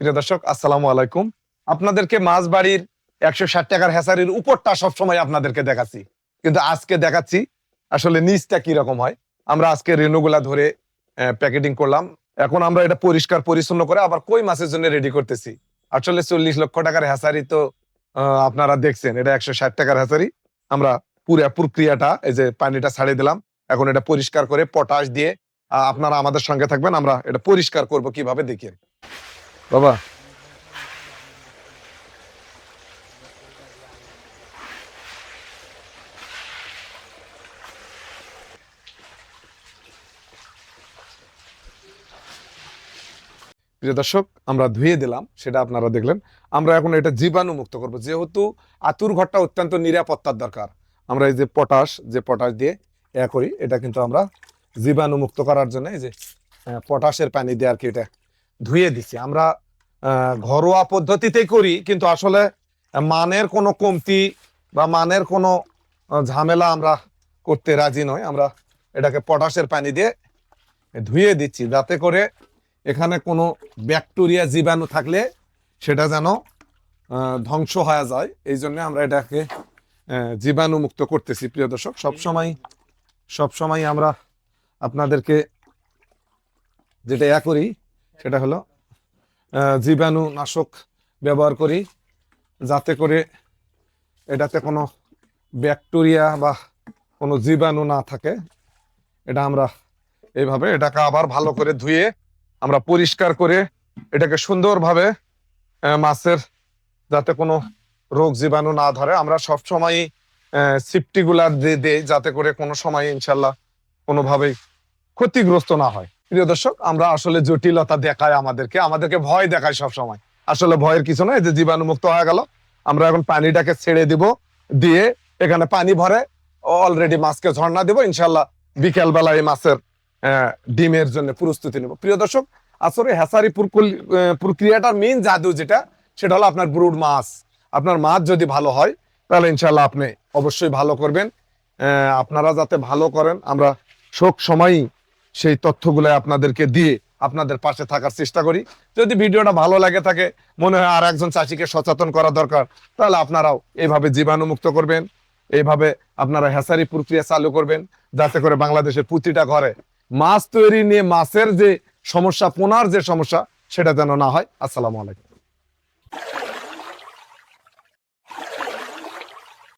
প্রিয় দর্শক, আসসালামু আলাইকুম। আপনাদেরকে মাছ বাড়ির একশো ষাট টাকার হ্যাসারির উপরটা সবসময় আপনাদেরকে দেখাচ্ছি। কিন্তু আজকে দেখাচ্ছি আসলে নিচটা কি রকম হয়। আমরা আজকে রেণুগুলা ধরে প্যাকেটিং করলাম। এখন আমরা এটা পরিষ্কার পরিচ্ছন্ন করে আবার কই মাছের জন্য রেডি করতেছি। আসলে চল্লিশ লক্ষ টাকার হ্যাসারি তো আপনারা দেখছেন, এটা একশো ষাট টাকার হ্যাসারি। আমরা পুরো প্রক্রিয়াটা, এই যে পানিটা ছাড়িয়ে দিলাম। এখন এটা পরিষ্কার করে পটাশ দিয়ে আপনারা আমাদের সঙ্গে থাকবেন, আমরা এটা পরিষ্কার করব কীভাবে দেখিয়ে বাবা। প্রিয় দর্শক, আমরা ধুয়ে দিলাম, সেটা আপনারা দেখলেন। আমরা এখন এটা জীবাণু মুক্ত করব। যেহেতু আতুর ঘরটা অত্যন্ত নিরাপত্তার দরকার, আমরা এই যে পটাশ যে পটাশ দিয়ে এ করি, এটা কিন্তু আমরা জীবাণু মুক্ত করার জন্য এই যে পটাশের পানি দিয়ে আর কি এটা ধুয়ে দিছি আমরা ঘরোয়া পদ্ধতিতেই করি কিন্তু আসলে মানের কোনো কমতি বা মানের কোনো ঝামেলা আমরা করতে রাজি নয় আমরা এটাকে পটাশের পানি দিয়ে ধুয়ে দিচ্ছি যাতে করে এখানে কোনো ব্যাকটেরিয়া জীবাণু থাকলে সেটা যেন ধ্বংস হয়ে যায়। এই জন্য আমরা এটাকে আহ, জীবাণু মুক্ত করতেছি প্রিয় দর্শক। সবসময় সবসময় আমরা আপনাদেরকে যেটা ইয়া করি সেটা হলো আহ, জীবাণু নাশক ব্যবহার করি যাতে করে এটাতে কোনো ব্যাকটেরিয়া বা কোনো জীবাণু না থাকে। এটা আমরা এইভাবে এটাকে আবার ভালো করে ধুয়ে আমরা পরিষ্কার করে এটাকে সুন্দরভাবে মাছের যাতে কোনো রোগ জীবাণু না ধরে আমরা সবসময় সিফটি গুলা দিয়ে দেই যাতে করে কোনো সময় ইনশাল্লাহ কোনোভাবেই ক্ষতিগ্রস্ত না হয়। প্রিয় দর্শক আমরা আসলে জটিলতা দেখায় আমাদেরকে আমাদেরকে ভয় দেখায় সব সময় আসলে ভয়ের কিছু নয় যে জীবাণু মুক্ত হয়ে গেল আমরা এখন পানিটাকে ছেড়ে দিব দিয়ে এখানে পানি ভরে অলরেডি মাছকে ঝর্ণা দিব ইনশাল্লাহ বিকেল বেলা এই মাছের ডিমের জন্য প্রস্তুতি নেব। প্রিয় দর্শক আসলে আহ, প্রক্রিয়াটার মেইন জাদু যেটা সেটা হলো আপনার ব্রুড মাছ। আপনার মাছ যদি ভালো হয় তাহলে ইনশাল্লাহ আপনি অবশ্যই ভালো করবেন। আপনারা যাতে ভালো করেন আমরা সব সময়ই সেই তথ্যগুলো আপনাদেরকে দিয়ে আপনাদের পাশে থাকার চেষ্টা করি। যদি ভিডিওটা ভালো লাগে থাকে, মনে হয় আর একজন চাষিকে সচেতন করা দরকার, তাহলে আপনারাও এইভাবে জীবাণুমুক্ত করবেন এইভাবে আপনারা হ্যাসারি প্রক্রিয়া চালু করবেন, যাতে করে বাংলাদেশের প্রতিটা ঘরে মাছ তৈরি নিয়ে মাছের যে সমস্যা, পোনার যে সমস্যা, সেটা যেন না হয়। আসসালামু আলাইকুম।